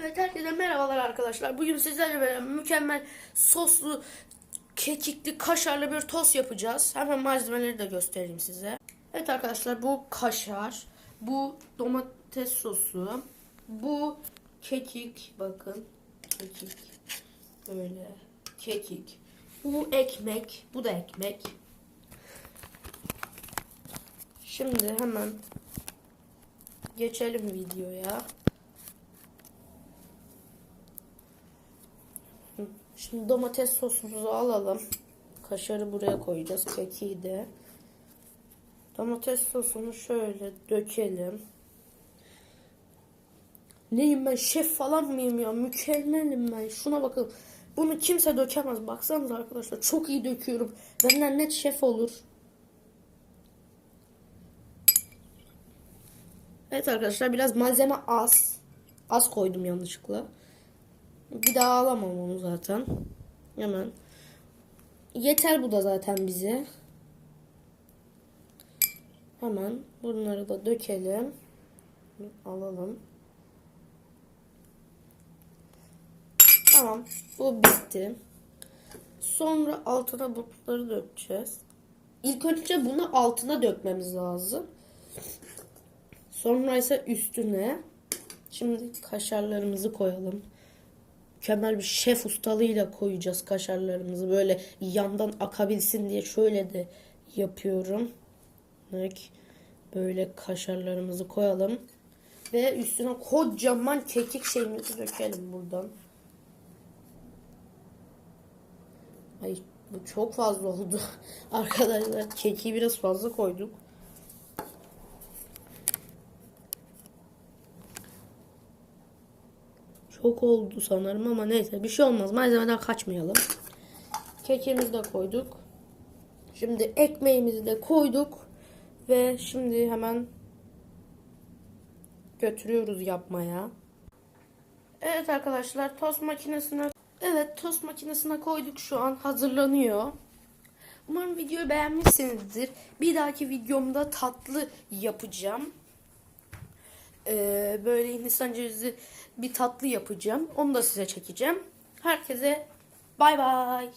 Evet herkese merhabalar arkadaşlar. Bugün sizlerle beraber mükemmel soslu, kekikli, kaşarlı bir tost yapacağız. Hemen malzemeleri de göstereyim size. Evet arkadaşlar bu kaşar, bu domates sosu, bu kekik bakın. Kekik. Böyle kekik. Bu ekmek, bu da ekmek. Şimdi hemen geçelim videoya. Şimdi domates sosumuzu alalım. Kaşarı buraya koyacağız. Kekiği de. Domates sosunu şöyle dökelim. Neyim ben şef falan mıyım ya? Mükemmelim ben. Şuna bakın. Bunu kimse dökemez. Baksanıza arkadaşlar. Çok iyi döküyorum. Benden net şef olur. Evet arkadaşlar biraz malzeme az. Az koydum yanlışlıkla. Bir daha alamam onu zaten. Hemen. Yeter bu da zaten bize. Hemen bunları da dökelim. Alalım. Tamam. Bu bitti. Sonra altına bunları dökeceğiz. İlk önce bunu altına dökmemiz lazım. Sonra ise üstüne. Şimdi kaşarlarımızı koyalım mükemmel bir şef ustalığıyla koyacağız kaşarlarımızı. Böyle yandan akabilsin diye şöyle de yapıyorum. Böyle kaşarlarımızı koyalım. Ve üstüne kocaman kekik şeyimizi dökelim buradan. Ay bu çok fazla oldu. Arkadaşlar kekiği biraz fazla koyduk. Çok oldu sanırım ama neyse bir şey olmaz. Malzemeden kaçmayalım. Kekimizi de koyduk. Şimdi ekmeğimizi de koyduk. Ve şimdi hemen götürüyoruz yapmaya. Evet arkadaşlar tost makinesine Evet tost makinesine koyduk şu an hazırlanıyor. Umarım videoyu beğenmişsinizdir. Bir dahaki videomda tatlı yapacağım. Ee, böyle Hindistan cevizi bir tatlı yapacağım. Onu da size çekeceğim. Herkese bay bay.